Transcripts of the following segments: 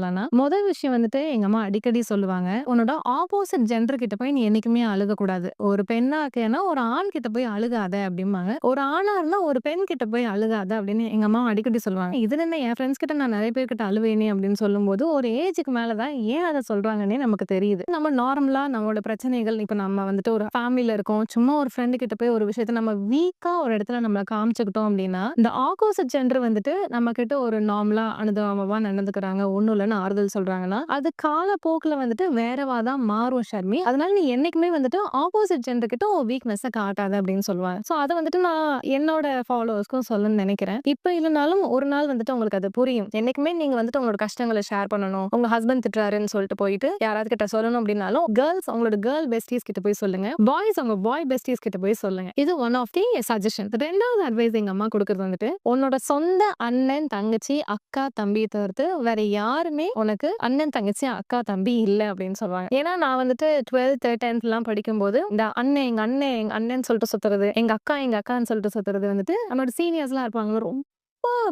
சொல்லலாம்னா, முதல் விஷயம் வந்துட்டு எங்க அம்மா அடிக்கடி சொல்லுவாங்க. "உன்னோட ஆப்போசிட் ஜெண்டர் கிட்ட போய் நீ என்னைக்குமே அழுகக்கூடாது. ஒரு பெண்ணா இருக்கேன்னா, ஒரு ஆண் கிட்ட போய் அழுகாத" அப்படிம்பாங்க. "ஒரு ஆணா இருந்தா ஒரு பெண் கிட்ட போய் அழுகாத" அப்படின்னு எங்க அம்மா அடிக்கடி சொல்லுவாங்க. இதுல என்ன என் ஃப்ரெண்ட்ஸ் கிட்ட நான் நிறைய பேர்கிட்ட அழுவேனே அப்படின்னு சொல்லும்போது, ஒரு ஏஜுக்கு மேலதான் ஏன் அதை சொல்றாங்கன்னே நமக்கு தெரியுது. நம்ம நார்மலா நம்மளோட பிரச்சனைகள் இப்ப நம்ம வந்துட்டு ஒரு ஃபேமிலியில இருக்கோம். சும்மா ஒரு ஃப்ரெண்டு கிட்ட போய் ஒரு விஷயத்த நம்ம வீக்கா ஒரு இடத்துல நம்மள காமிச்சுக்கிட்டோம் அப்படின்னா, இந்த ஆப்போசிட் ஜெண்டர் வந்துட்டு நம்மகிட்ட ஒரு நார்மலா அனுதாபமா நடந்துக்கிறாங்க. ஒண்ணும் இல்லன்னு ஆறுதல் சொல்றாங்கன்னா, அது காலப்போக்கில் வந்துட்டு வேறவா தான் மாறும் ஷர்மி. அதனால நீ என்னைக்குமே வந்துட்டு ஆப்போசிட் ஜெண்டர் கிட்ட உன் காட்டாத அப்படின்னு சொல்லுவாங்க. ஸோ அதை வந்துட்டு நான் என்னோட ஃபாலோவர்ஸ்க்கும் சொல்லணும்னு நினைக்கிறேன் இப்ப இல்லைனாலும் ஒரு நாள் வந்துட்டு உங்களுக்கு அது புரியும். என்னைக்குமே நீங்க வந்துட்டு உங்களோட கஷ்டங்களை ஷேர் பண்ணணும். உங்க ஹஸ்பண்ட் திட்டுறாருன்னு சொல்லிட்டு போயிட்டு யாராவது கிட்ட சொல்லணும் அப்படின்னாலும், கேர்ள்ஸ் உங்களோட கேர்ள் பெஸ்டிஸ் கிட்ட போய் சொல்லுங்க. பாய்ஸ் உங்க பாய் பெஸ்டிஸ் கிட்ட போய் சொல்லுங்க. இது ஒன் ஆஃப் தி சஜஷன். ரெண்டாவது அட்வைஸ் எங்க அம்மா கொடுக்கறது வந்துட்டு, உன்னோட சொந்த அண்ணன், தங்கச்சி, அக்கா, தம்பியை தவிர்த்து வேற யாருமே உனக்கு அண்ணன், தங்கச்சி, அக்கா, தம்பி இல்ல அப்படின்னு சொல்லுவாங்க. ஏன்னா நான் வந்துட்டு 12த், 10த்லாம் படிக்கும்போது, இந்த அண்ணன், எங்க அண்ணன், எங்க அண்ணன் சொல்லிட்டு சுத்துறது, எங்க அக்கா, எங்க அக்கான்னு சொல்லிட்டு சுத்துறது வந்துட்டு நம்மளோட சீனியர்ஸ்லாம் இருப்பாங்க. ரொம்ப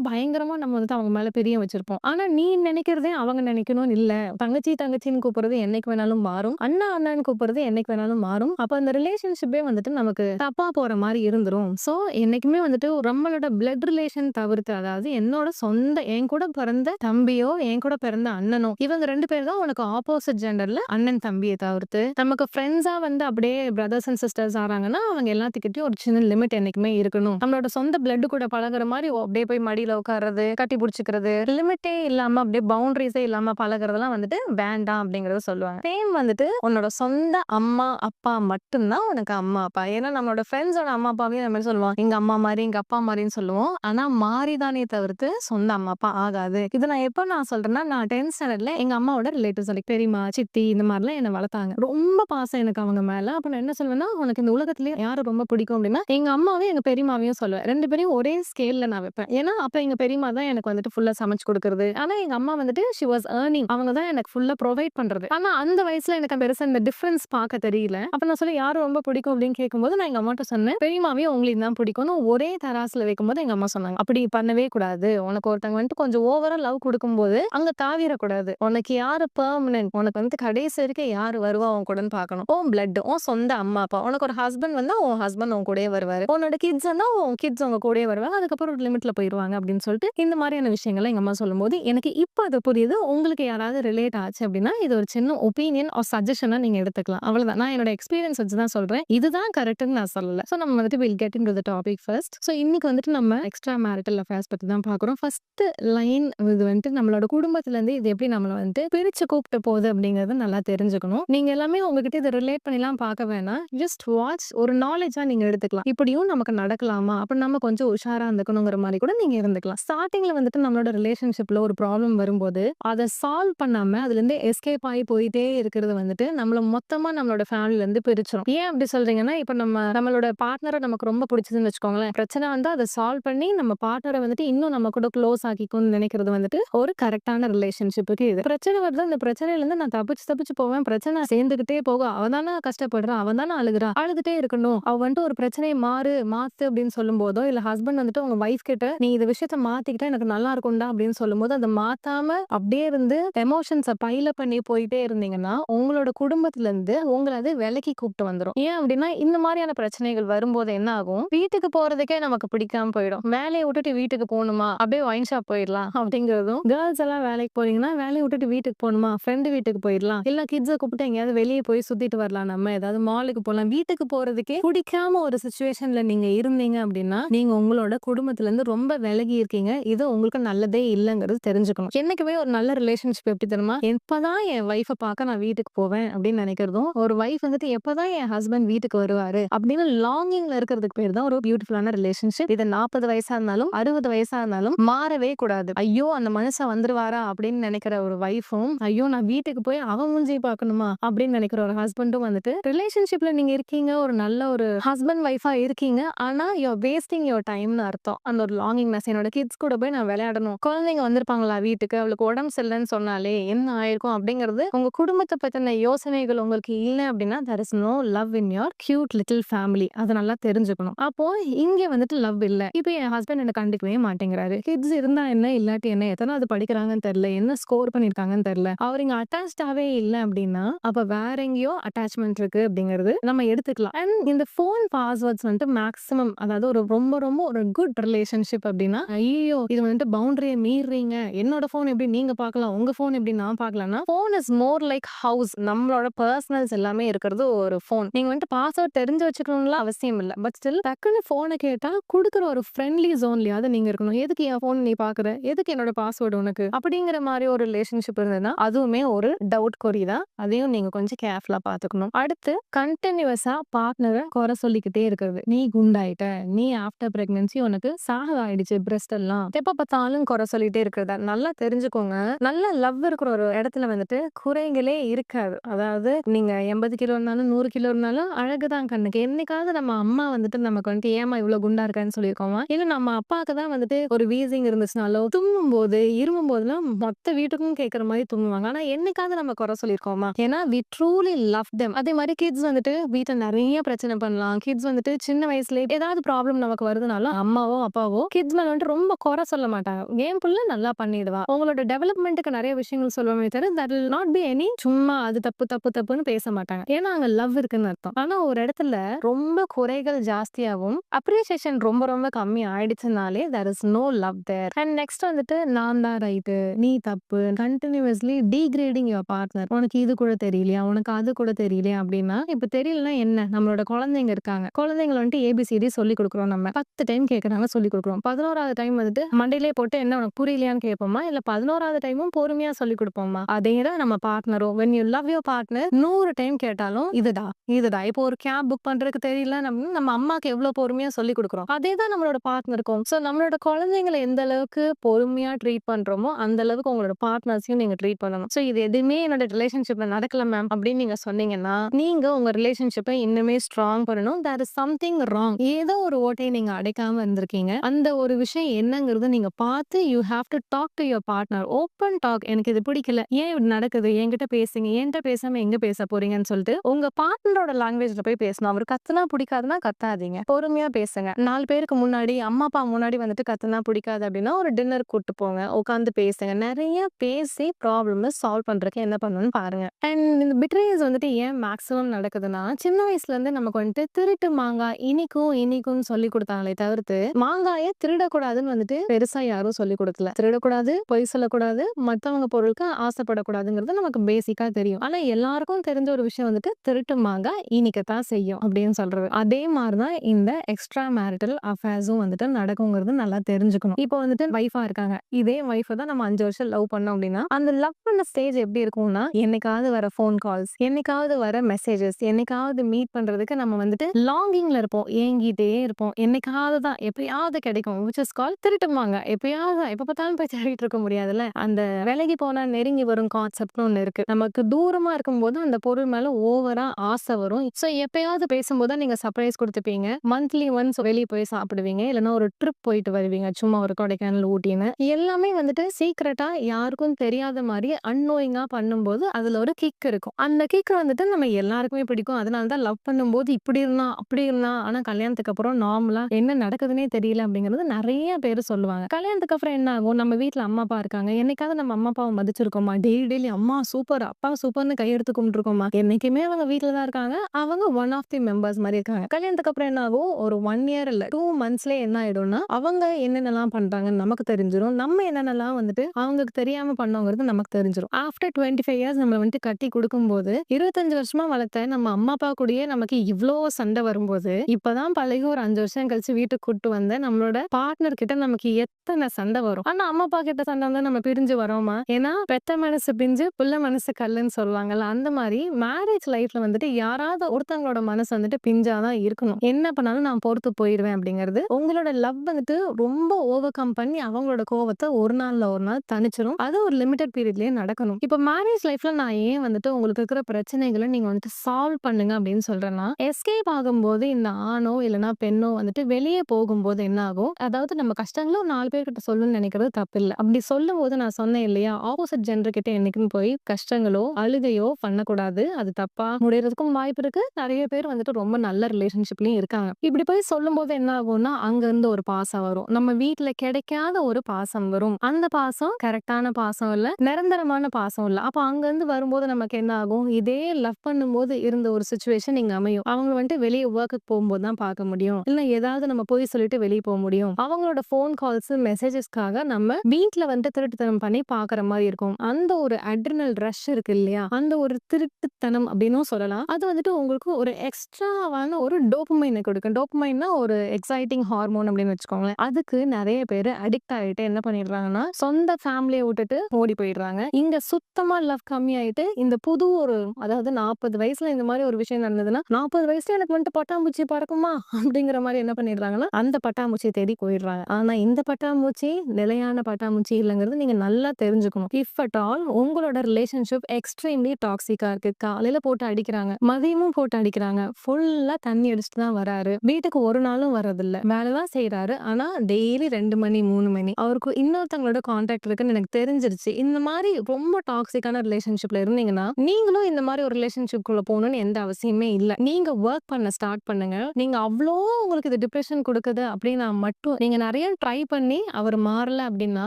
பயங்கரமா நம்ம வந்துட்டு அவங்க மேலே பிரியம் வச்சிருப்போம். ஆனால் நீ நினைக்கிறதே அவங்க நினைக்கணும்னு இல்லை தங்கச்சி, தங்கச்சின்னு கூப்பிடுறது என்னைக்கு வேணாலும் மாறும். அண்ணா, அண்ணான்னு கூப்பிடுறது என்னைக்கு வேணாலும் மாறும். அப்போ அந்த ரிலேஷன்ஷிப்பே வந்துட்டு நமக்கு தப்பா போற மாதிரி இருந்துரும். ஸோ என்னைக்குமே வந்துட்டு நம்மளோட பிளட் ரிலேஷன் தவிர்த்து, அதாவது என்னோட சொந்த என் கூட பிறந்த தம்பியோ, என் கூட பிறந்த அண்ணனோ, இவங்க ரெண்டு பேர் தான் உனக்கு ஆப்போசிட் ஜெண்டர்ல அண்ணன், தம்பியை தவிர்த்து, நமக்கு ஃப்ரெண்ட்ஸா வந்து அப்படியே பிரதர்ஸ் அண்ட் சிஸ்டர்ஸ் ஆறாங்கன்னா, அவங்க எல்லாத்துக்கிட்டையும் ஒரு சின்ன லிமிட் என்னைக்குமே இருக்கணும். நம்மளோட சொந்த பிளட் கூட பழகுற மாதிரி அப்படியே போய் மடியில உட்கார்றது, கட்டி புடிச்சுக்கிறது, லிமிட்டே இல்லாம அப்படியே பவுண்டரீஸே இல்லாம பழகுறதெல்லாம் வந்துட்டு வேண்டாம் அப்படிங்கறத சொல்லுவாங்க. சேம் வந்துட்டு உன்னோட சொந்த அம்மா, அப்பா மட்டும்தான் உனக்கு அம்மா, அப்பா. ஏன்னா நம்மளோட ஃப்ரெண்ட்ஸோட அம்மா, அப்பாவையும் நம்ம சொல்லுவோம். எங்க அம்மா மாதிரி எங்க அப்பா மாதிரின்னு சொல்லுவோம். ஆனா மாறிதானே தவிர்த்து சொந்த அம்மா, அப்பா ஆகாது. இது நான் எப்ப நான் சொல்றேன்னா, நான் 10த் ஸ்டாண்டர்ட்ல எங்க அம்மாவோட ரிலேட்டிவ்ஸ் லைக் பெரியம்மா, சித்தி இந்த மாதிரிலாம் என்ன வளர்த்தாங்க. ரொம்ப பாசம் எனக்கு அவங்க மேல. அப்ப நான் என்ன சொல்லுவேன்னா, உனக்கு இந்த உலகத்திலேயே யாரை ரொம்ப பிடிக்கும் அப்படின்னா, எங்க அம்மாவையும், எங்க பெரியமாவையும் சொல்லுவேன். ரெண்டு பேரையும் ஒரே ஸ்கேல்ல நான் வைப்பேன். ஏன்னா அப்ப எங்க பெரியம்மா தான் எனக்கு வந்துட்டு ஃபுல்லா சமைச்சு கொடுக்குறது ஆனா எங்க அம்மா வந்துட்டு ஷி வாஸ் ஏர்னிங். அவங்க தான் எனக்கு ஃபுல்லா ப்ரொவைட் பண்றது. ஆனா அந்த வயசுல எனக்கு பெருசா இந்த டிஃபரன்ஸ் பார்க்க தெரியல. அப்ப நான் சொல்ல யாரும் ரொம்ப பிடிக்கும் அப்படின்னு கேட்கும்போது, நான் எங்க அம்மாட்ட சொன்னேன். பெரியமாவே உங்களுக்கு தான் பிடிக்கும்னு ஒரே தராசுல வைக்கும்போது எங்க அம்மா சொன்னாங்க. அப்படி பண்ணவே கூடாது. உனக்கு ஒருத்தவங்க வந்துட்டு கொஞ்சம் ஓவரா லவ் கொடுக்கும்போது அங்க தாவிரக்கூடாது உனக்கு யாரு பெர்மனன்ட் உனக்கு வந்துட்டு கடைசி வரைக்கும் யாரு வருவா உன் கூடன்னு பார்க்கணும். உன் பிளட், உன் சொந்த அம்மா, அப்பா. உனக்கு ஒரு ஹஸ்பண்ட் வந்தா உன் ஹஸ்பண்ட் உன் கூடயே வருவாரு. உன்னோட கிட்ஸ் வந்தா உன் கிட்ஸ் உங்க கூடயே வருவாங்க. அதுக்கப்புறம் ஒரு லிமிட்ல போயிருவாங்க அப்படின்னு சொல்லிட்டு இந்த மாதிரியான விஷயங்களை எங்க அம்மா சொல்லும்போது, எனக்கு இப்போ அது புரியுது. உங்களுக்கு யாராவது ரிலேட் ஆச்சு அப்படின்னா, இது ஒரு சின்ன ஒப்பீனியன் ஆர் சஜஷனாக நீங்கள் எடுத்துக்கலாம். அவ்வளோதான் நான் என்னோட எக்ஸ்பீரியன்ஸ் வச்சு தான் சொல்றேன். இதுதான் கரெக்ட்னு நான் சொல்லலை ஸோ நம்ம வந்துட்டு will get into the topic first. So இன்னைக்கு வந்துட்டு நம்ம எக்ஸ்ட்ரா மேரிட்டல் அஃபேர்ஸ் பற்றி தான் பார்க்குறோம். ஃபர்ஸ்ட் லைன் இது வந்துட்டு நம்மளோட குடும்பத்துல இருந்து இது எப்படி நம்மளை வந்துட்டு பிரிச்சு கூப்பிட்டு போகுது அப்படிங்கிறத நல்லா தெரிஞ்சுக்கணும். நீங்கள் எல்லாமே உங்ககிட்ட இதை ரிலேட் பண்ணிலாம் பார்க்க வேணாம். ஜஸ்ட் வாட்ச் ஒரு நாலேஜாக நீங்க எடுத்துக்கலாம். இப்படியும் நமக்கு நடக்கலாமா? அப்ப நம்ம கொஞ்சம் உஷாரா இருந்துக்கணுங்கிற மாதிரி கூட நீங்க இருந்துக்கலாம். ஸ்டார்ட்டிங்ல வந்துட்டு நம்மளோட ரிலேஷன்ஷிப்ல ஒரு ப்ராப்ளம் வரும்போது, அதை சால்வ் பண்ணாம அதுலேருந்து எஸ்கேப் ஆகி போயிட்டே இருக்கிறது வந்துட்டு நம்மள மொத்தமா நம்மளோட ஃபேமிலில இருந்து பிரிச்சிடும் ஏன் அப்படி சொல்றீங்கன்னா, இப்ப நம்ம நம்மளோட பார்ட்னரை நமக்கு ரொம்ப பிடிச்சதுன்னு வச்சுக்கோங்களேன். பிரச்சனை வந்து அதை சால்வ் பண்ணி நம்ம பார்ட்னரை வந்துட்டு இன்னும் நம்ம கூட க்ளோஸ் ஆக்கிக்கும்னு நினைக்கிறது வந்துட்டு ஒரு கரெக்டான ரிலேஷன்ஷிப்புக்கு இது. பிரச்சனை வருது அந்த பிரச்சனையிலேருந்து நான் தப்பிச்சு தப்பிச்சு போவேன். பிரச்சனை சேர்ந்துகிட்டே போகும். அவன் தானே கஷ்டப்படுறா, அவன் தானே அழுகுறா. அழுதுட்டே இருக்கணும். அவ வந்துட்டு ஒரு பிரச்சனையை மாறு, மாத்து அப்படின்னு சொல்லும்போதோ, இல்ல ஹஸ்பண்ட் வந்துட்டு உங்க வைஃப் கிட்ட நீ இந்த விஷயத்த மாத்திக்கிட்டா எனக்கு நல்லா இருக்கும்டா அப்படின்னு சொல்லும்போது, அதை மாத்தாம அப்படியே இருந்து எமோஷன்ஸை பைல் பண்ணி போயிட்டே இருந்தீங்கன்னா, உங்களோட குடும்பத்துல இருந்து உங்களை அது விலக்கி கூப்பிட்டு வந்துடும் ஏன் அப்படின்னா, இந்த மாதிரியான பிரச்சனைகள் வரும்போது என்ன ஆகும், வீட்டுக்கு போறதுக்கே நமக்கு பிடிக்காம போயிடும். வேலையை விட்டுட்டு வீட்டுக்கு போகணுமா? அப்படியே ஒயின் ஷாப் போயிடலாம் அப்படிங்கிறதும், கேர்ள்ஸ் எல்லாம் வேலைக்கு போறீங்கன்னா, வேலையை விட்டுட்டு வீட்டுக்கு போகணுமா? ஃப்ரெண்டு வீட்டுக்கு போயிடலாம். இல்ல கிட்ஸை கூப்பிட்டு எங்கேயாவது வெளியே போய் சுத்திட்டு வரலாம் நம்ம. ஏதாவது மாலுக்கு போகலாம். வீட்டுக்கு போறதுக்கே பிடிக்காம ஒரு சுச்சுவேஷன்ல நீங்க இருந்தீங்க அப்படின்னா, நீங்க உங்களோட குடும்பத்துல இருந்து ரொம்ப விலகி இருக்கீங்க. இது உங்களுக்கு நல்லதே இல்லைங்கிறது தெரிஞ்சுக்கணும். என்னைக்குமே ஒரு நல்ல ரிலேஷன்ஷிப் எப்படி தெரியுமா? எப்பதான் என் ஒய்ஃபை பார்க்க நான் வீட்டுக்கு போவேன் அப்படின்னு நினைக்கிறதும், ஒரு ஒய்ஃப் வந்துட்டு எப்பதான் என் ஹஸ்பண்ட் வீட்டுக்கு வருவாரு அப்படின்னு லாங்கிங்ல இருக்கிறதுக்கு பேர் தான் ஒரு பியூட்டிஃபுல்லான ரிலேஷன்ஷிப். இது 40 வயசா இருந்தாலும், 60 வயசா இருந்தாலும் மாறவே கூடாது. ஐயோ! அந்த மனுஷன் வந்துருவாரா அப்படின்னு நினைக்கிற ஒரு வைஃபும், ஐயோ! நான் வீட்டுக்கு போய் அவ மூஞ்சி பார்க்கணுமா? அப்படின்னு நினைக்கிற ஒரு ஹஸ்பண்டும் வந்துட்டு ரிலேஷன்ஷிப்ல நீங்க இருக்கீங்க. ஒரு நல்ல ஒரு ஹஸ்பண்ட் ஒய்ஃபா இருக்கீங்க. ஆனா யூ வேஸ்டிங் யோர் டைம்னு அர்த்தம். அந்த ஒரு லாங்கிங் ஹாப்பினஸ். என்னோட கிட்ஸ் கூட போய் நான் விளையாடணும். குழந்தைங்க வந்திருப்பாங்களா வீட்டுக்கு, அவளுக்கு உடம்பு சரியில்லைன்னு சொன்னாலே என்ன ஆயிருக்கும் அப்படிங்கிறது உங்க குடும்பத்தை பத்தின யோசனைகள் உங்களுக்கு இல்லை அப்படின்னா, there is no love in your cute little family. அதை நல்லா தெரிஞ்சுக்கணும். அப்போ இங்க வந்துட்டு லவ் இல்லை இப்போ என் ஹஸ்பண்ட் என்ன கண்டுக்கவே மாட்டேங்கிறாரு. கிட்ஸ் இருந்தா என்ன, இல்லாட்டி என்ன, எத்தனாவது படிக்கிறாங்கன்னு தெரியல, என்ன ஸ்கோர் பண்ணியிருக்காங்கன்னு தெரியல. அவர் இங்க அட்டாச்ச்டாவே இல்லை அப்படின்னா, அப்ப வேற எங்கேயோ அட்டாச்மெண்ட் இருக்கு அப்படிங்கிறது நம்ம எடுத்துக்கலாம். அண்ட் இந்த ஃபோன் பாஸ்வேர்ட்ஸ் வந்துட்டு மேக்ஸிமம் அதாவது ஒரு ரொம்ப ரொம்ப ஒரு குட் ரிலேஷன்ஷிப் அப்படின்னா, ஐய்யயோ! இது வந்துட்டு பவுண்டரிய மீறுறீங்க. என்னோட ஃபோன் எப்படி நீங்க பார்க்கலாம், உங்க ஃபோன் எப்படி நான் பார்க்கலாம்னா, phone is more like house. நம்மளோட பெர்சனல்ஸ் எல்லாமே இருக்கிறது ஒரு ஃபோன். நீங்க வந்துட்டு பாஸ்வேர்ட் தெரிஞ்சு வச்சுக்கணும்லாம் அவசியம் இல்ல. பட் ஸ்டில் டக்குனு ஃபோன கேட்டா குடுக்குற ஒரு ஃப்ரெண்ட்லி ஜோன்லயாவது நீங்க இருக்கணும். எதுக்கு என் ஃபோன் நீ பார்க்குற? எதுக்கு என்னோட பாஸ்வேர்ட் உனக்கு? அப்படிங்கிற மாரி ஒரு ரிலேஷன்ஷிப் இருந்ததுன்னா, அதுவுமே ஒரு டவுட் குறி தான். அதையும் நீங்க கொஞ்சம் கேர்ஃபுல்லா பார்த்துக்கணும். அடுத்து கன்டினியூவஸா பார்ட்னர குறை சொல்லிக்கிட்டே இருக்கிறது. நீ குண்டாயிட்ட, நீ ஆஃப்டர் பிரெக்னன்சி உனக்கு சாக ஆயிடுச்சு பிரெஸ்ட் எல்லாம். எப்ப பார்த்தாலும் குறை சொல்லிட்டே இருக்கிறதா. நல்லா தெரிஞ்சுக்கோங்க. நல்ல லவ் இருக்கிற ஒரு இடத்துல வந்துட்டு குறைகளே இருக்காது. அதாவது நீங்க 80 கிலோ இருந்தாலும், நூறு கிலோ இருந்தாலும் அழகு தான் கண்ணுக்கு. என்னைக்காவது நம்ம அம்மா வந்துட்டு நமக்கு வந்துட்டு ஏம்மா இவ்வளவு குண்டா இருக்கான்னு சொல்லியிருக்கோமா? இல்ல நம்ம அப்பாக்கு தான் வந்துட்டு ஒரு வீசிங் இருந்துச்சுனாலோ, தும்மும்போது, இருமும்போதெல்லாம் மொத்த வீட்டுக்கும் கேட்கற மாதிரி தும்முவாங்க. ஆனா என்னைக்காவது நம்ம குறை சொல்லியிருக்கோமா? ஏன்னா வி ட்ரூலி லவ் தெம். அதே மாதிரி கிட்ஸ் வந்துட்டு வீட்டை நிறைய பிரச்சனை பண்ணலாம். கிட்ஸ் வந்துட்டு சின்ன வயசுல ஏதாவது ப்ராப்ளம் நமக்கு வருதுனாலும், அம்மாவோ, அப்பாவோ கிட்ஸ் மேல வந்துட்டு ரொம்ப குறை சொல்ல மாட்டாங்க. கேம் புள்ள நல்லா பண்ணிடுவா. உங்களோட டெவலப்மெண்ட்டுக்கு நிறைய விஷயங்கள் சொல்லுவோமே தவிர, that will not be any சும்மா அது தப்பு, தப்பு, தப்புன்னு பேச மாட்டாங்க. ஏன்னா அங்க லவ் இருக்குன்னு அர்த்தம். ஆனா ஒரு இடத்துல ரொம்ப குறைகள் ஜாஸ்தியாகவும் அப்ரிசியேஷன் ரொம்ப ரொம்ப கம்மி ஆயிடுச்சுனாலே there is no love there. And next வந்துட்டு நான் தான் ரைட்டு, நீ தப்பு, கண்டினியூஸ்லி டீகிரேடிங் யுவர் பார்ட்னர். உனக்கு இது கூட தெரியலையா? உனக்கு அது கூட தெரியலையா? அப்படின்னா, இப்ப தெரியலன்னா என்ன? நம்மளோட குழந்தைங்க இருக்காங்க. குழந்தைங்களை வந்துட்டு ஏபிசிடி சொல்லிக் கொடுக்குறோம் நம்ம. 10 டைம் கேட்கறாங்க சொல்லிக் குடுக்குறோம். 11வது டைம் வந்துட்டு மண்டையிலே போட்டு என்ன உனக்கு புரியலையான்னு கேட்போமா? இல்ல 11வது டைமும் பொறுமையா சொல்லிக் கொடுப்போமா அதே தான் நம்ம பார்ட்னரும். When you love your partner நூறு டைம் கேட்டாலும் இதுடா, இதுடா. இப்போ ஒரு கேப் புக் பண்றதுக்கு தெரியல நம்ம நம்ம அம்மாக்கு எவ்ளோ பொறுமையா சொல்லி கொடுக்குறோம் அதே தான் நம்மளோட பார்ட்னருக்கும். ஸோ நம்மளோட குழந்தைங்கள எந்த அளவுக்கு பொறுமையா ட்ரீட் பண்றோமோ, அந்த அளவுக்கு உங்களோட பார்ட்னர்ஸையும் நீங்க ட்ரீட் பண்ணணும். ஸோ இது எதுவுமே என்னோட ரிலேஷன்ஷிப்ல நடக்கல மேம் அப்படின்னு நீங்க சொன்னீங்கன்னா, நீங்க உங்க ரிலேஷன்ஷிப்பை இன்னுமே ஸ்ட்ராங் பண்ணணும். There is something wrong. ஏதோ ஒரு ஓட்டையை நீங்க அடைக்காம இருந்திருக்கீங்க. அந்த ஒரு விஷயம் என்னங்கிறத நீங்க பார்த்து you have to talk to your partner. Open talk. எனக்கு இது பிடிக்கல. ஏன் இப்படி நடக்குது? என்கிட்ட பேசுங்க. என்கிட்ட பேசாம எங்க பேச போறீங்கன்னு சொல்லிட்டு, உங்க பார்ட்னரோட லாங்குவேஜ்ல போய் பேசணும். அவர் கத்துனா பிடிக்காதுன்னா கத்தாதீங்க. பொறுமையா பேசுங்க. நாலு பேருக்கு முன்னாடி, அம்மா, அப்பா முன்னாடி வந்துட்டு கத்துனா பிடிக்காது அப்படின்னா, ஒரு டின்னர் கூட்டு போங்க. உட்காந்து பேசுங்க. நிறைய பேசி ப்ராப்ளம சால்வ் பண்றதுக்கு என்ன பண்ணணும்னு பாருங்க. அண்ட் இந்த பிட்ரேஸ் வந்துட்டு ஏன் மேக்ஸிமம் நடக்குதுன்னா, சின்ன வயசுல இருந்து நமக்கு வந்துட்டு திருட்டு மாங்காய் இனிக்கும் இனிக்கும்னு சொல்லிக் கொடுத்தாங்களே தவிர்த்து, மாங்காய திருடக்கூடாதுன்னு வந்துட்டு பெருசா யாரும் சொல்லி கொடுக்கல திருடக்கூடாது, பொய் சொல்லக்கூடாது, மத்தவங்க பொருளுக்கு ஆசைப்படக்கூடாதுங்கிறது நமக்கு பேசிக்கா தெரியும். ஆனா எல்லாருக்கும் தெரிஞ்ச ஒரு விஷயம் வந்துட்டு திருட்டு மாங்காய் இனிக்கத்தான் செய்யும் அப்படின்னு சொல்றது. அதே மாதிரிதான் தான் இந்த எக்ஸ்ட்ரா மேரிட்டல் அஃபேர்ஸும் வந்துட்டு நடக்குங்கிறது நல்லா தெரிஞ்சுக்கணும். இப்போ வந்துட்டு வைஃபா இருக்காங்க. இதே வைஃப தான் நம்ம அஞ்சு வருஷம் லவ் பண்ணோம் அப்படின்னா, அந்த லவ் பண்ண ஸ்டேஜ் எப்படி இருக்கும்னா, என்னைக்காவது வர ஃபோன் கால்ஸ், என்னைக்காவது வர மெசேஜஸ், என்னைக்காவது மீட் பண்றதுக்கு நம்ம வந்துட்டு லாங்கிங்ல இருப்போம். ஏங்கிட்டே இருப்போம். என்னைக்காவது தான் எப்பயாவது கிடைக்கும். விச் கால் திருட்டுவாங்க எப்பயாவது தான். எப்ப பார்த்தாலும் போய் தேடிட்டு இருக்க முடியாதுல்ல. அந்த விலகி போனா நெருங்கி வரும் கான்செப்ட்னு ஒண்ணு இருக்கு. நமக்கு தூரமா இருக்கும்போது அந்த பொருள் மேல ஓவரா ஆசை வரும். ஸோ எப்பயாவது பேசும்போது நீங்கள் நீங்க சர்ப்ரைஸ் கொடுத்துப்பீங்க மந்த்லி ஒன்ஸ் வெளியே போய் சாப்பிடுவீங்க. இல்லைன்னா ஒரு ட்ரிப் போயிட்டு வருவீங்க. சும்மா ஒரு கொடைக்கானல், ஊட்டின்னு. எல்லாமே வந்துட்டு சீக்ரெட்டாக யாருக்கும் தெரியாத மாதிரி அன்னோயிங்கா பண்ணும்போது, அதுல ஒரு கிக் இருக்கும். அந்த கிக் வந்துட்டு நம்ம எல்லாருக்குமே பிடிக்கும். அதனால தான் லவ் பண்ணும்போது இப்படி இருந்தா அப்படி இருந்தா ஆனா கல்யாணத்துக்கு அப்புறம் நார்மலா என்ன நடக்குதுன்னே தெரியல அப்படிங்கிறது நிறைய நிறைய பேர் சொல்லுவாங்க. கல்யாணத்துக்கு அப்புறம் என்ன ஆகும்? நம்ம வீட்டில் அம்மா, அப்பா இருக்காங்க. என்னைக்காவது நம்ம அம்மா, அப்பாவை மதிச்சிருக்கோமா? டெய்லி டெய்லி அம்மா சூப்பர், அப்பா சூப்பர்னு கையெடுத்து கும்பிட்டுருக்கோமா? என்னைக்குமே அவங்க வீட்டில் தான் இருக்காங்க. அவங்க ஒன் ஆஃப் தி மெம்பர்ஸ் மாதிரி இருக்காங்க. கல்யாணத்துக்கு அப்புறம் என்ன ஆகும்? ஒரு ஒன் இயர் இல்ல 2 மந்த்ஸ்லயே என்ன ஆயிடும்னா, அவங்க என்னென்னலாம் பண்றாங்கன்னு நமக்கு தெரிஞ்சிடும் நம்ம என்னென்னலாம் வந்துட்டு அவங்களுக்கு தெரியாம பண்ணோங்கிறது நமக்கு தெரிஞ்சிடும் ஆஃப்டர் 25 இயர்ஸ் நம்ம வந்துட்டு கட்டி கொடுக்கும்போது இருபத்தஞ்சு வருஷமா வளர்த்த நம்ம அம்மா, அப்பா கூடயே நமக்கு இவ்வளோ சண்டை வரும்போது, இப்பதான் பழகி ஒரு அஞ்சு வருஷம் கழிச்சு வீட்டுக்கு கூட்டு வந்த நம்மளோட பார்ட்னர் கிட்ட நமக்கு எத்தனை சண்டை வரும். ஆனா அம்மா, அப்பா கிட்ட சண்டை வந்தா நம்ம பிரிஞ்சு வரோமா? ஏன்னா பெத்த மனசு பிஞ்சு, புள்ள மனசு கல்லுன்னு சொல்லுவாங்கல்ல. அந்த மாதிரி மேரேஜ் லைஃப்ல வந்துட்டு யாராவது ஒருத்தவங்களோட மனசு வந்துட்டு பிஞ்சா தான் இருக்கணும். என்ன பண்ணாலும் நான் பொறுத்து போயிடுவேன் அப்படிங்கிறது, உங்களோட லவ் வந்துட்டு ரொம்ப ஓவர் கம் பண்ணி அவங்களோட கோவத்தை ஒரு நாள்ல ஒரு நாள் தனிச்சிரும் அது ஒரு லிமிட்டட் பீரியட்லயே நடக்கணும். இப்ப மேரேஜ் லைஃப்ல நான் ஏன் வந்துட்டு உங்களுக்கு இருக்கிற பிரச்சனைகளை நீங்க வந்துட்டு சால்வ் பண்ணுங்க அப்படின்னு சொல்றேன்னா, எஸ்கேப் ஆகும்போது இந்த ஆணோ இல்லைன்னா பெண்ணோ வந்துட்டு வெளியே போகும்போது என்ன ஆகும்? அதாவது அதாவது நம்ம கஷ்டங்களும் ஒரு நாலு பேர்கிட்ட சொல்லணும்னு நினைக்கிறது தப்பில்லை அப்படி சொல்லும்போது நான் சொன்னேன் இல்லையா? ஆப்போசிட் ஜெண்டர் கிட்ட என்னைக்குன்னு போய் கஷ்டங்களோ, அழுகையோ பண்ணக்கூடாது. அது தப்பா முடியறதுக்கும் வாய்ப்பு இருக்கு. நிறைய பேர் வந்துட்டு ரொம்ப நல்ல ரிலேஷன்ஷிப்லயும் இருக்காங்க. இப்படி போய் சொல்லும்போது என்ன ஆகும்னா, அங்கருந்து ஒரு பாசம் வரும். நம்ம வீட்டுல கிடைக்காத ஒரு பாசம் வரும். அந்த பாசம் கரெக்டான பாசம் இல்ல. நிரந்தரமான பாசம் இல்ல. அப்ப அங்கருந்து வரும்போது நமக்கு என்ன ஆகும்? இதே லவ் பண்ணும்போது இருந்த ஒரு சுச்சுவேஷன் இங்க அமையும். அவங்க வந்துட்டு வெளியே ஒர்க்குக்கு போகும்போது தான் பார்க்க முடியும். இல்ல ஏதாவது நம்ம பொய் சொல்லிட்டு வெளியே போக முடியும். அவங்களோட ஃபோன் கால்ஸ், மெசேஜஸ்க்காக நம்ம வீட்டில் வந்துட்டு திருட்டுத்தனம் பண்ணி பார்க்குற மாதிரி இருக்கும். அந்த ஒரு அட்ரினல் ரஷ் இருக்கு இல்லையா? அந்த ஒரு திருட்டுத்தனம் அப்படின்னும் சொல்லலாம். அது வந்துட்டு உங்களுக்கு ஒரு எக்ஸ்ட்ராவான ஒரு டோபமைன கொடுக்கும். டோபமைன்னா ஒரு எக்ஸைட்டிங் ஹார்மோன் அப்படின்னு வச்சுக்கோங்களேன். அதுக்கு நிறைய பேர் அடிக்ட் ஆகிட்டு என்ன பண்ணிடுறாங்கன்னா, சொந்த ஃபேமிலியை விட்டுட்டு ஓடி போயிடுறாங்க. இங்க சுத்தமா லவ் கம்மியாயிட்டு, இந்த புது ஒரு அதாவது 40 வயசுல இந்த மாதிரி ஒரு விஷயம் நடந்ததுன்னா, 40 வயசுல எனக்கு வந்துட்டு பட்டாம்பூச்சி பறக்குமா? அப்படிங்கிற மாதிரி என்ன பண்ணிடுறாங்கன்னா, அந்த பட்டாம்பூச்சி தேடி போயிடுறாங்க. ஆனா இந்த பட்டாம்பூச்சி நிலையான பட்டாம்பூச்சி இல்லைங்கிறது நீங்க நல்லா தெரிஞ்சுக்கணும். இஃப் அட் ஆல் உங்களோட ரிலேஷன்ஷிப் எக்ஸ்ட்ரீம்லி டாக்ஸிக்கா இருக்கு. காலையில போட்டு அடிக்கிறாங்க. மதியமும் போட்டு அடிக்கிறாங்க. ஃபுல்லா தண்ணி அடிச்சுட்டு தான் வராரு. வீட்டுக்கு ஒரு நாளும் வரதில்ல. வேலை தான் செய்கிறாரு ஆனா டெய்லி ரெண்டு மணி, மூணு மணி. அவருக்கு இன்னொருத்தவங்களோட கான்டாக்ட் இருக்குன்னு எனக்கு தெரிஞ்சிருச்சு. இந்த மாதிரி ரொம்ப டாக்ஸிக்கான ரிலேஷன்ஷிப்ல இருந்தீங்கன்னா, நீங்களும் இந்த மாதிரி ஒரு ரிலேஷன்ஷிப்குள்ள போகணும்னு எந்த அவசியமே இல்லை நீங்க ஒர்க் பண்ண ஸ்டார்ட் பண்ணுங்க. நீங்க அவ்வளோ உங்களுக்கு இது டிப்ரெஷன் கொடுக்குது அப்படின்னா மட்டும் நீங்கள் நிறைய ட்ரை பண்ணி அவர் மாறல அப்படின்னா,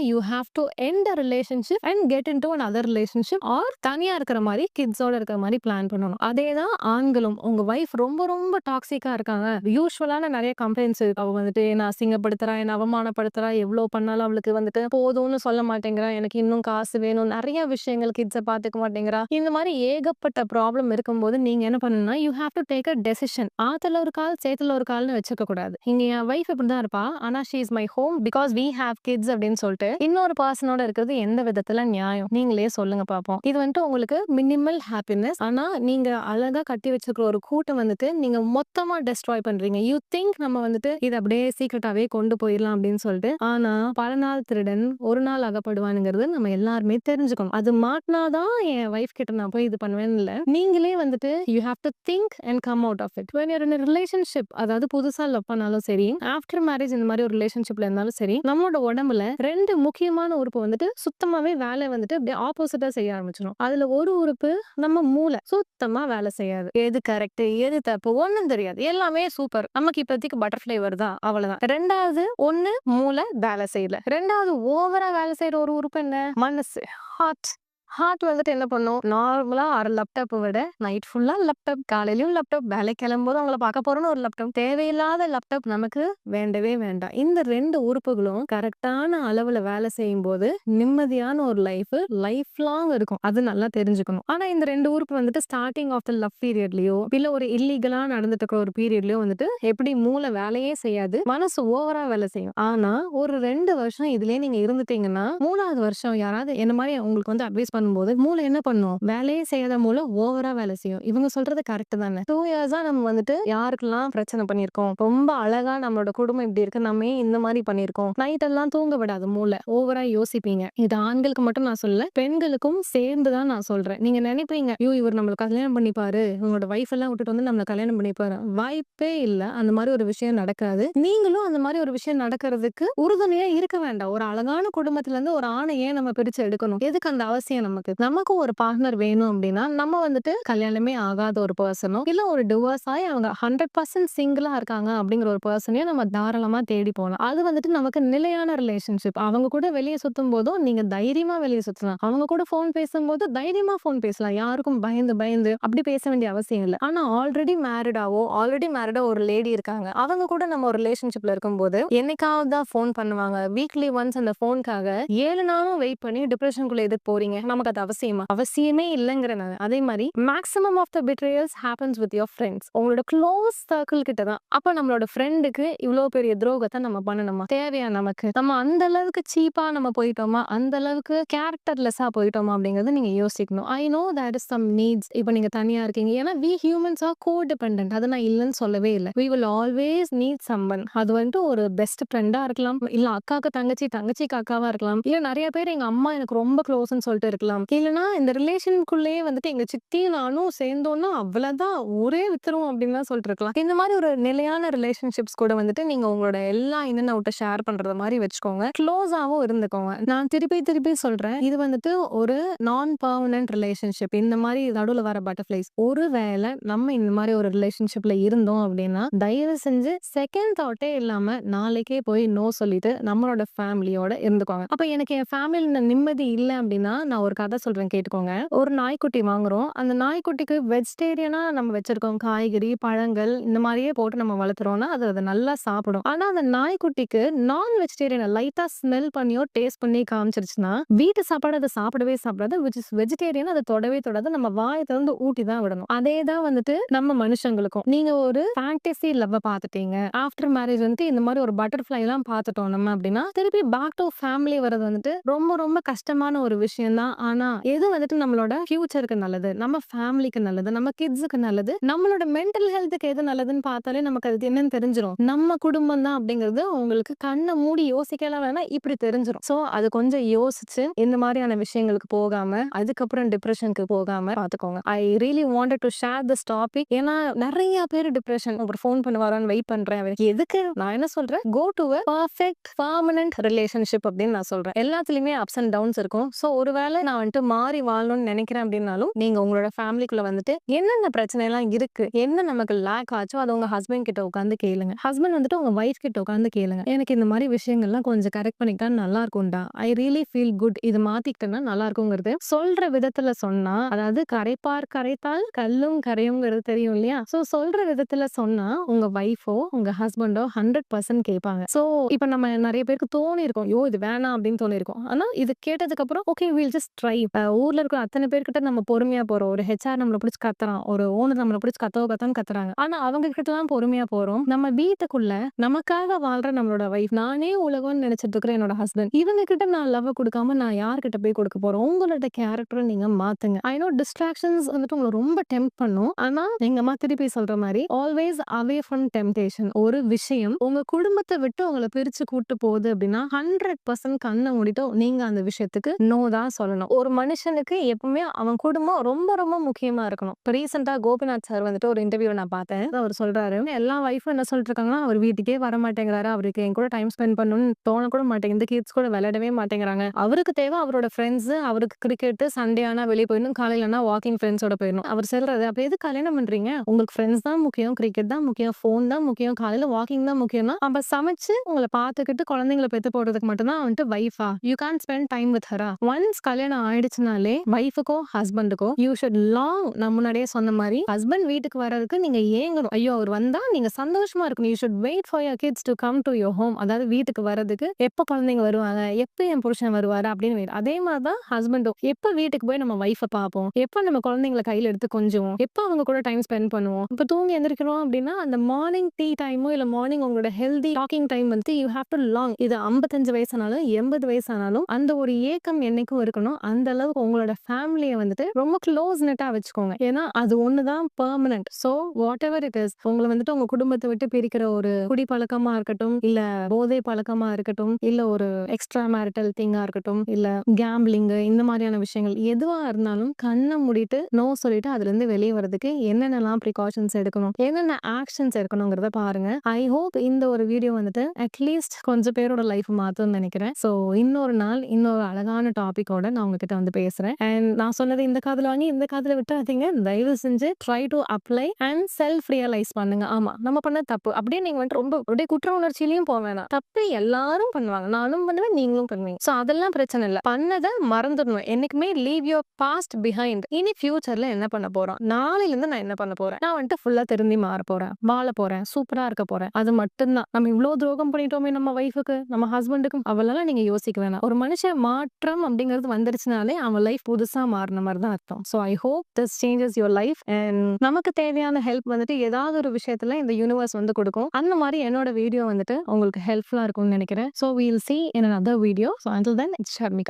you have to end a relationship and get into another relationship or தனியாக இருக்கிற மாதிரி கிட்ஸோட இருக்கிற மாதிரி பிளான் பண்ணணும். அதே தான் ஆண்களும். உங்கள் ஒய்ஃப் ரொம்ப ரொம்ப டாக்ஸிக்காக இருக்காங்க. யூஸ்வலான நிறைய கம்ப்ளைண்ட்ஸ் இருக்கு. அவள் வந்துட்டு என்ன அசிங்கப்படுத்துறா, என்ன அவமானப்படுத்துறா, எவ்வளோ பண்ணாலும் அவளுக்கு வந்துட்டு போதும்னு சொல்ல மாட்டேங்கிறா. எனக்கு இன்னும் காசு வேணும். நிறைய விஷயங்கள் கிட்ஸை பார்த்துக்க மாட்டேங்கிறா. இந்த மாதிரி ஏகப்பட்ட ப்ராப்ளம் இருக்கும்போது நீங்கள் என்ன பண்ணணும்னா, you have to take a decision. ஆத்துல ஒரு கால், சேத்துல ஒரு கால்னு வச்சுக்க கூடாது. இங்கே என் ஒய்ஃப் இப்படி தான் இருப்பா. ஆனா she is my home because we have kids அப்படின்னு சொல்லிட்டு இன்னொரு பர்சனோட இருக்கிறது எந்த விதத்துல நியாயம்? நீங்களே சொல்லுங்க பார்ப்போம். இது வந்துட்டு உங்களுக்கு மினிமல் ஹாப்பினஸ். ஆனா நீங்க அழகா கட்டி வச்சிருக்கிற ஒரு கூட்டம் வந்துட்டு நீங்க மொத்தமா டெஸ்ட்ராய் பண்றீங்க. யூ திங்க் நம்ம வந்துட்டு இது அப்படியே சீக்ரெட்டாவே கொண்டு போயிடலாம் அப்படின்னு சொல்லிட்டு. ஆனா பல நாள் திருடன் ஒரு நாள் அகப்படுவானுங்கிறது நம்ம எல்லாருமே தெரிஞ்சுக்கணும். அது மாட்டினாதான் என் வைஃப் கிட்ட நான் போய் இது பண்ணுவேன்னு இல்ல. நீங்களே வந்துட்டு you have to think and come out of it. When you in relationship அதாவது புதுசா லவ் பண்ணாலும் சரி, ஆஃப்டர் மேரேஜ் இந்த மாதிரி ஒரு ரிலேஷன்ஷிப்ல இருந்தாலும் சரி, நம்மளோட உடம்புல ரெண்டு முக்கியமான உறுப்பு வந்துட்டு சுத்தமாவே வேலை வந்துட்டு அப்படியே ஆப்போசிட்டா செய்ய ஆரம்பிச்சிடும் அதுல ஒரு உறுப்பு நம்ம மூளை. சுத்தமா வேலை செய்யாது. எது கரெக்ட், எது தப்பு ஒண்ணும் தெரியாது. எல்லாமே சூப்பர். நமக்கு இப்போதைக்கு பட்டர்ஃபிளை வருதா? அவ்வளவுதான். ரெண்டாவது ஒண்ணு மூளை வேலை செய்யல. ரெண்டாவது ஓவரா வேலை செய்யற ஒரு உறுப்பு என்ன? மனசு. ஹார்ட். ஹார்ட் வந்துட்டு என்ன பண்ணும்? நார்மலா அரை லேப்டாப் விட நைட் ஃபுல்லா லேப்டாப், காலையிலயும் லேப்டாப், வேலை கிளம்பும்போது அவங்கள பார்க்க போறோம்னு ஒரு லேப்டாப். தேவையில்லாத லேப்டாப் நமக்கு வேண்டவே வேண்டாம். இந்த ரெண்டு உறுப்புகளும் கரெக்டான அளவுல வேலை செய்யும்போது, நிம்மதியான ஒரு லைஃப் லைஃப் லாங் இருக்கும். அது நல்லா தெரிஞ்சுக்கணும். ஆனா இந்த ரெண்டு உறுப்பு வந்துட்டு ஸ்டார்டிங் ஆஃப் த லவ் பீரியட்லயோ, இல்ல ஒரு இல்லீகலா நடந்துட்டு இருக்கிற ஒரு பீரியட்லயோ வந்துட்டு எப்படி மூளை வேலையே செய்யாது. மனசு ஓவரா வேலை செய்யும். ஆனா ஒரு ரெண்டு வருஷம் இதுலயே நீங்க இருந்துட்டீங்கன்னா, மூணாவது வருஷம் யாராவது என்ன மாதிரி உங்களுக்கு வந்து அட்வைஸ் பண்ணும்போது, மூளை என்ன பண்ணும்? வேலையே செய்யாத மூளை ஓவரா வேலை செய்யும். இவங்க சொல்றது கரெக்ட் தானே. டூ இயர்ஸா நம்ம வந்துட்டு யாருக்கெல்லாம் பிரச்சனை பண்ணியிருக்கோம். ரொம்ப அழகா நம்மளோட குடும்பம் இப்படி இருக்கு. நம்ம இந்த மாதிரி பண்ணியிருக்கோம். நைட் எல்லாம் தூங்க விடாது மூளை. ஓவரா யோசிப்பீங்க. இது ஆண்களுக்கு மட்டும் நான் சொல்ல பெண்களுக்கும் சேர்ந்து தான் நான் சொல்றேன். நீங்க நினைப்பீங்க, ஐயோ! இவர் நம்மளுக்கு கல்யாணம் பண்ணிப்பாரு. இவங்களோட வைஃப் எல்லாம் விட்டுட்டு வந்து நம்மளை கல்யாணம் பண்ணிப்பாரு. வாய்ப்பே இல்ல. அந்த மாதிரி ஒரு விஷயம் நடக்காது. நீங்களும் அந்த மாதிரி ஒரு விஷயம் நடக்கிறதுக்கு உறுதுணையா இருக்க வேண்டாம். ஒரு அழகான குடும்பத்துல இருந்து ஒரு ஆண ஏன் நம்ம பிரிச்சு எடுக்கணும்? எதுக்கு அந்த அவசியம் நமக்கு? நமக்கும் ஒரு பார்ட்னர் வேணும் அப்படின்னா, நம்ம வந்துட்டு கல்யாணமே ஆகாத ஒரு பர்சனோ இல்ல ஒரு டிவோர்ஸ் ஆகி அவங்க 100% சிங்கிளா இருக்காங்க அப்படிங்கிற ஒரு பர்சனையும் நம்ம தாராளமா தேடி போகலாம் அது வந்துட்டு நமக்கு நிலையான ரிலேஷன்ஷிப். அவங்க கூட வெளியே சுத்தும் போதும் நீங்க தைரியமா வெளியே சுத்தலாம். அவங்க கூட ஃபோன் பேசும்போது தைரியமா ஃபோன் பேசலாம். யாருக்கும் பயந்து பயந்து அப்படி பேச வேண்டிய அவசியம் இல்லை ஆனா ஆல்ரெடி மேரிடாவோ, ஆல்ரெடி மேரிடா ஒரு லேடி இருக்காங்க. அவங்க கூட நம்ம ஒரு ரிலேஷன்ஷிப்ல இருக்கும்போது, என்னைக்காவது தான் ஃபோன் பண்ணுவாங்க. வீக்லி ஒன்ஸ் அந்த ஃபோனுக்காக ஏழு நாளும் வெயிட் பண்ணி டிப்ரெஷனுக்குள்ள எதுக்கு போறீங்க? நமக்கு அது அவசியமா? அவசியமே இல்லைங்கிறனால அதே மாதிரி maximum of the betrayals happens with your friends உங்களோட க்ளோஸ் சர்க்கிள் கிட்ட தான். அப்ப நம்மளோட ஃப்ரெண்டுக்கு இவ்வளோ பெரிய துரோகத்தை நம்ம பண்ணணுமா? தேவையா நமக்கு? நம்ம அந்த அளவுக்கு சீப்பா நம்ம போயிட்டோமா? அந்த அளவுக்கு கேரக்டர்லெஸ்ஸா போயிட்டோமா? அப்படிங்கிறத நீங்க யோசிக்கணும். I know that is some needs. இப்போ நீங்க தனியா இருக்கீங்க. ஏன்னா we humans are co depend அத நான் இல்லைன்னு சொல்லவே இல்லை we will always need someone. அது வந்துட்டு ஒரு பெஸ்ட் ஃப்ரெண்டா இருக்கலாம். இல்ல அக்காக்கு தங்கச்சி, தங்கச்சிக்கு அக்காவா இருக்கலாம். இல்ல நிறைய பேர் எங்க அம்மா எனக்கு ரொம்ப க்ளோஸ்ன்னு சொல்லிட்டு இருக்கலாம். விட்டுறலாம். இல்லைன்னா இந்த ரிலேஷனுக்குள்ளேயே வந்துட்டு எங்க சித்தியும் நானும் சேர்ந்தோம்னா அவ்வளவுதான் ஊரே வித்துருவோம் சொல்லிட்டு இருக்கலாம் இந்த மாதிரி ஒரு நிலையான ரிலேஷன்ஷிப்ஸ் கூட வந்துட்டு நீங்க உங்களோட எல்லா இன்னும் அவுட்டை அவுட்ட ஷேர் பண்றது மாதிரி வச்சுக்கோங்க. க்ளோஸாவும் இருந்துக்கோங்க. நான் திருப்பி திருப்பி சொல்றேன். இது வந்துட்டு ஒரு நான் பர்மனன்ட் ரிலேஷன்ஷிப். இந்த மாதிரி நடுவில் வர பட்டர்ஃப்ளைஸ். ஒருவேளை நம்ம இந்த மாதிரி ஒரு ரிலேஷன்ஷிப்ல இருந்தோம் அப்படின்னா தயவு செஞ்சு செகண்ட் தாட்டே இல்லாம நாளைக்கே போய் நோ சொல்லிட்டு நம்மளோட ஃபேமிலியோட இருந்துக்கோங்க. அப்ப எனக்கு என் ஃபேமிலியில நிம்மதி இல்லை அப்படின்னா நான் ஒரு கதை சொல்றேன் கேட்டுக்கோங்க. ஒரு நாய்க்குட்டி வாங்குறோம். அந்த நாய்க்குட்டிக்கு வெஜிடேரியனா நம்ம வச்சிருக்கோம். காய்கறி, பழங்கள் இந்த மாதிரியே போட்டு நம்ம வளர்த்துறோம்னா, அது அதை நல்லா சாப்பிடும். ஆனா அந்த நாய்க்குட்டிக்கு நான் வெஜிடேரியனை லைட்டா ஸ்மெல் பண்ணியோ, டேஸ்ட் பண்ணி காமிச்சிருச்சுன்னா, வீட்டு சாப்பாடு அதை சாப்பிடவே சாப்பிடாது. விச் இஸ் வெஜிடேரியன் அதை தொடவே தொடாது. நம்ம வாயை திறந்து ஊட்டி தான் விடணும். அதே தான் வந்துட்டு நம்ம மனுஷங்களுக்கும். நீங்க ஒரு ஃபேண்டசி லவ்வ பார்த்துட்டீங்க. ஆஃப்டர் மேரேஜ் வந்துட்டு இந்த மாதிரி ஒரு பட்டர்ஃப்ளைலாம் பார்த்துட்டோம் நம்ம அப்படின்னா திருப்பி பேக் டு ஃபேமிலி வர்றது வந்துட்டு ரொம்ப ரொம்ப கஷ்டமான ஒரு விஷயம் தான். ஆனா, எது வந்துட்டு நம்மளோட ஃபியூச்சருக்கு நல்லது, நம்ம ஃபேமிலிக்கு நல்லது, நம்ம கிட்ஸுக்கு நல்லது, நம்மளோட மென்டல் ஹெல்த்துக்கு எது நல்லதுன்னு பார்த்தாலே நமக்கு அது என்னன்னு தெரிஞ்சிடும் நம்ம குடும்பம் தான் அப்படிங்கிறது உங்களுக்கு கண்ணை மூடி யோசிக்கலாம் வேணா இப்படி தெரிஞ்சிடும் ஸோ அது கொஞ்சம் யோசிச்சு இந்த மாதிரியான விஷயங்களுக்கு போகாம, அதுக்கப்புறம் டிப்ரெஷனுக்கு போகாம பார்த்துக்கோங்க. I really wanted to share this topic. ஏன்னா நிறைய பேர் டிப்ரெஷன் அப்புறம் ஃபோன் பண்ணுவாரான்னு வெயிட் பண்றேன். எதுக்கு? நான் என்ன சொல்றேன், go to perfect permanent relationship அப்படின்னு நான் சொல்றேன். எல்லாத்துலயுமே அப்ஸ் அண்ட் டவுன்ஸ் இருக்கும். ஸோ ஒருவேளை நான் வந்துட்டு மாறி வாழணும்னு நினைக்கிறேன் அப்படின்னாலும் நீங்க உங்களோட ஃபேமிலிக்குள்ள வந்துட்டு என்னென்ன பிரச்சனை எல்லாம் இருக்கு, என்ன நமக்கு லேக் ஆச்சோ அதை உங்க ஹஸ்பண்ட் கிட்ட உட்காந்து கேளுங்க. ஹஸ்பண்ட் வந்துட்டு உங்க ஒய்ஃப் கிட்ட உட்காந்து கேளுங்க. எனக்கு இந்த மாதிரி விஷயங்கள்லாம் கொஞ்சம் கரெக்ட் பண்ணிக்கிட்டா நல்லா இருக்கும்டா. I really feel good. இது மாத்திக்கிட்டேன்னா நல்லா இருக்குங்கிறது சொல்ற விதத்துல சொன்னா, அதாவது கரைப்பார் கரைத்தால் கல்லும் கரையும்ங்கிறது தெரியும் இல்லையா? ஸோ சொல்ற விதத்துல சொன்னா, உங்க ஒய்ஃபோ உங்க ஹஸ்பண்டோ 100% கேட்பாங்க. ஸோ இப்ப நம்ம நிறைய பேருக்கு தோணியிருக்கும். யோ இது வேணாம் அப்படின்னு தோணி இருக்கும் ஆனா இது கேட்டதுக்கு அப்புறம் ஓகே வீல் ஜஸ்ட் ட்ரை. இப்போ ஊர்ல இருக்கிற அத்தனை பேர்கிட்ட நம்ம பொறுமையா போறோம். ஒரு ஹெச்ஆர் நம்மளை பிடிச்சி கத்துறான். ஒரு ஓனர் நம்மளை பிடிச்சி கத்தோ கத்தோன்னு கத்துறாங்க. ஆனா அவங்க கிட்டலாம் பொறுமையா போறோம். நம்ம வீட்டுக்குள்ள நமக்காக வாழ்ற நம்மளோட வைஃப், நானே உலகம்னு நெனச்சிட்டு இருக்கிற என்னோட ஹஸ்பண்ட். இவங்க கிட்ட நான் லவ் கொடுக்காம நான் யார்கிட்ட போய் கொடுக்க போறோம்? உங்களோட கேரக்டரை நீங்க மாத்துங்க. ஐ நோ டிஸ்ட்ராக்ஷன்ஸ் வந்துட்டு உங்களை ரொம்ப டெம்ப் பண்ணும். ஆனா எங்க அம்மா திருப்பி சொல்ற மாதிரி ஆல்வேஸ் அவே ஃப்ரம் டெம்டேஷன் ஒரு விஷயம் உங்க குடும்பத்தை விட்டு உங்களை பிரிச்சு கூட்டு போகுது அப்படின்னா ஹண்ட்ரட் பர்சன்ட் கண்ணை மூடிட்டோ நீங்க அந்த விஷயத்துக்கு நோ தான் சொல்லணும். ஒரு மனுஷனுக்கு எப்பவுமே அவன் குடும்பம் ரொம்ப ரொம்ப முக்கியமா இருக்கணும். இப்ப ரீசென்ட்டா கோபிநாத் சார் வந்துட்டு ஒரு இன்டர்வியூல நான் பார்த்தேன். அவரு சொல்றாரு, எல்லா வைஃப்பும் என்ன சொல்லிட்டு இருக்காங்கன்னா, அவர் வீட்டுக்கே வரமாட்டேங்கிறாரு. அவருக்கு என் கூட டைம் ஸ்பெண்ட் பண்ணணும்னு தோண கூட மாட்டேங்குது. கிட்ஸ் கூட விளையாடவே மாட்டேங்கிறாங்க. அவருக்கு தேவ அவரோட ஃப்ரெண்ட்ஸ், அவருக்கு கிரிக்கெட், சண்டே ஆனா வெளிய போயிடணும். காலையில ஆனா வாக்கிங் ஃப்ரெண்ட்ஸோட போயிடணும். அவர் சொல்றாரு, அப்ப எதுக்கு கல்யாணம் பண்றீங்க? உங்களுக்கு ஃப்ரெண்ட்ஸ் தான் முக்கியம், கிரிக்கெட் தான் முக்கியம், ஃபோன் தான் முக்கியம், காலையில வாக்கிங் தான் முக்கியம்னா, அப்ப சமைச்சு உங்கள பார்த்துக்கிட்டு குழந்தைங்கள பெத்து போடுறதுக்கு மட்டும் தான் வந்துட்டு வைஃபா? You can't spend time with Hara? Once கல்யாணம் ஆயிடுச்சுனாலே வைஃப்க்கோ, ஹஸ்பண்டுக்கோ யூ ஷுட் லாங் நான் முன்னாடியே சொன்ன மாதிரி ஹஸ்பண்ட் வீட்டுக்கு வர்றதுக்கு நீங்க ஏங்கணும். ஐயோ! அவர் வந்தா நீங்க சந்தோஷமா இருக்கணும். You should wait for your kids to come to your home. அதாவது வீட்டுக்கு வர்றதுக்கு எப்ப குழந்தைங்க வருவாங்க? எப்ப என் புருஷன் வருவாரு? அப்படின்னு அதே மாதிரி தான் ஹஸ்பண்டும். எப்ப வீட்டுக்கு போய் நம்ம வைஃபை பார்ப்போம்? எப்ப நம்ம குழந்தைங்கள கையில எடுத்து கொஞ்சுவோம்? எப்ப அவங்க கூட டைம் ஸ்பெண்ட் பண்ணுவோம்? இப்ப தூங்கி எந்திரிக்கிறோம் அப்படின்னா அந்த மார்னிங் டீ டைமோ இல்ல மார்னிங் உங்களோட ஹெல்தி டாக்கிங் டைம் வந்து யூ ஹேவ் டூ லாங். இது 55 வயசானாலும், 80 வயசானாலும் அந்த ஒரு ஏக்கம் என்னைக்கும் இருக்கணும். அந்த அளவுக்கு உங்களோட ஃபேமிலியை வந்துட்டு ரொம்ப க்ளோஸ் நெட்டா வச்சுக்கோங்க. ஏன்னா அது ஒன்று தான் permanent. So whatever it is உங்களை வந்துட்டு உங்க குடும்பத்தை விட்டு பிரிக்கிற ஒரு குடி பழக்கமா இருக்கட்டும், இல்ல போதை பழக்கமா இருக்கட்டும், இல்ல ஒரு எக்ஸ்ட்ரா மேரிட்டல் திங்கா இருக்கட்டும், இல்ல கேம்பிளிங் இந்த மாதிரியான விஷயங்கள் எதுவா இருந்தாலும் கண்ணை மூடிட்டு நோ சொல்லிட்டு அதுலருந்து வெளியே வரதுக்கு என்னென்னலாம் ப்ரிகாஷன்ஸ் எடுக்கணும்? என்னென்ன ஆக்ஷன்ஸ் எடுக்கணுங்கிறத பாருங்க. ஐ ஹோப் இந்த ஒரு வீடியோ வந்துட்டு அட்லீஸ்ட் கொஞ்சம் பேரோட லைஃப் மாத்தும்னு நினைக்கிறேன் ஸோ இன்னொரு நாள், இன்னொரு அழகான டாபிக்கோட நான் உங்ககிட்ட வந்து பேசுறேன். அண்ட் நான் சொன்னது இந்த காதில் வாங்கி, இந்த காதில் விட்டுறாதீங்க. தயவு செஞ்சு try to apply and self realise பண்ணுங்க. ஆமா, நம்ம பண்ண தப்பு. அப்படியே நீங்க வந்துட்டு ரொம்ப அப்படியே குற்ற உணர்ச்சியிலையும் போ வேணாம். தப்பு எல்லாரும் பண்ணுவாங்க. நானும் பண்ணுவேன், நீங்களும் பண்ணுவீங்க. ஸோ அதெல்லாம் பிரச்சனை இல்லை பண்ணதை மறந்துடணும். என்னைக்குமே லீவ் யோர் பாஸ்ட் பிஹைண்ட். இனி ஃபியூச்சர்ல என்ன பண்ண போறோம்? நாளைலருந்து நான் என்ன பண்ண போறேன்? நான் வந்துட்டு ஃபுல்லா திருந்தி மாற போறேன். வாழ போறேன். சூப்பரா இருக்க போறேன். அது மட்டும்தான் நம்ம இவ்வளவு துரோகம் பண்ணிட்டோமே நம்ம ஒய்ஃபுக்கு நம்ம ஹஸ்பண்டுக்கும் அவ்வளலாம் நீங்க யோசிக்க வேணாம். ஒரு மனுஷன் மாற்றம் அப்படிங்கிறது வந்துருச்சு வந்துருச்சுனாலே அவன் லைஃப் புதுசா மாறின மாதிரி தான் அர்த்தம். So I hope this changes your life and நமக்கு தேவையான ஹெல்ப் வந்துட்டு ஏதாவது ஒரு விஷயத்துல இந்த யூனிவர்ஸ் வந்து கொடுக்கும் அந்த மாதிரி என்னோட வீடியோ வந்துட்டு உங்களுக்கு ஹெல்ப்ஃபுல்லா இருக்கும்னு நினைக்கிறேன் so we'll see in another video. So until then it's Sharmika.